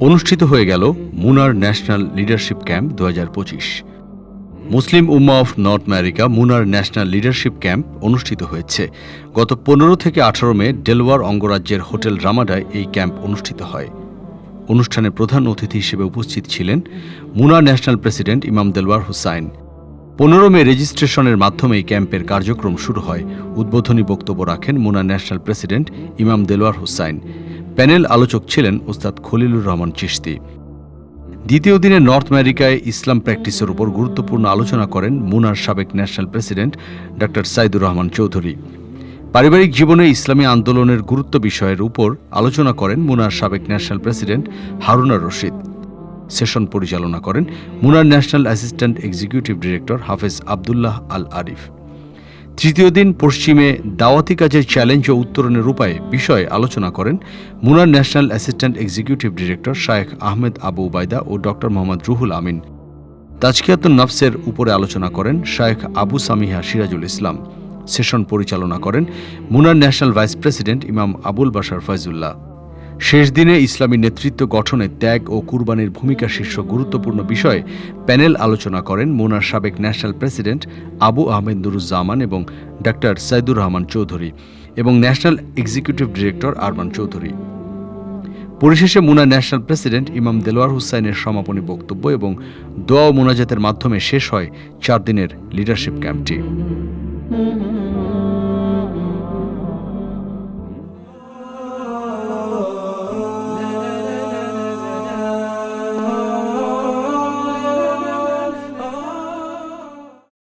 অনুষ্ঠিত হয়ে গেল মুনার ন্যাশনাল লিডারশিপ ক্যাম্প দু হাজার পঁচিশ। Muslim Ummah of North America Munnar national leadership camp অনুষ্ঠিত হয়েছে। গত পনেরো থেকে আঠারো মে ডেলওয়ার অঙ্গরাজ্যের হোটেল রামাডায় এই ক্যাম্প অনুষ্ঠিত হয়। অনুষ্ঠানে প্রধান অতিথি হিসেবে উপস্থিত ছিলেন মুনা ন্যাশনাল প্রেসিডেন্ট ইমাম দেলওয়ার হুসাইন। পনেরো মে রেজিস্ট্রেশনের মাধ্যমে এই ক্যাম্পের কার্যক্রম শুরু হয়, উদ্বোধনী বক্তব্য রাখেন মুনা ন্যাশনাল প্রেসিডেন্ট ইমাম দেলওয়ার হুসাইন। প্যানেল আলোচক ছিলেন ওস্তাদ খলিলুর রহমান চিশতি। দ্বিতীয় দিনে নর্থ আমেরিকায় ইসলাম প্র্যাকটিসের উপর গুরুত্বপূর্ণ আলোচনা করেন মুনার সাবেক national president doctor Saidur Rahman Chowdhury. পারিবারিক জীবনে ইসলামী আন্দোলনের গুরুত্ব বিষয়ের উপর আলোচনা করেন মুনার সাবেক national president Haruna Rashid. Session পরিচালনা করেন Munnar national assistant executive director Hafez Abdullah Al Arif. তৃতীয় দিন পশ্চিমে দাওয়াতি কাজের চ্যালেঞ্জ ও উত্তরণের উপায় বিষয়ে আলোচনা করেন Munnar national assistant executive director Sheikh Ahmed Abu Ubaida ও ডক্টর মোহাম্মদ রুহুল আমিন। তাজকিয়াতুন নফসের উপরে আলোচনা করেন শায়েখ আবু সামিহা সিরাজুল ইসলাম। সেশন পরিচালনা করেন মুনার ন্যাশনাল ভাইস প্রেসিডেন্ট ইমাম আবুল বাশার ফয়জুল্লাহ। শেষ দিনে ইসলামী নেতৃত্ব গঠনে ত্যাগ ও কুরবানির ভূমিকা শীর্ষক গুরুত্বপূর্ণ বিষয়ে প্যানেল আলোচনা করেন মুনার সাবেক ন্যাশনাল প্রেসিডেন্ট আবু আহমেদ নুরুজ্জামান এবং ডাক্তার সাইদুর রহমান চৌধুরী এবং national executive director Arman Chowdhury. পরিশেষে মুনা ন্যাশনাল প্রেসিডেন্ট ইমাম দেলোয়ার হুসাইনের সমাপনী বক্তব্য এবং দোয়া ও মোনাজাতের মাধ্যমে শেষ হয় চার দিনের লিডারশিপ ক্যাম্পটি।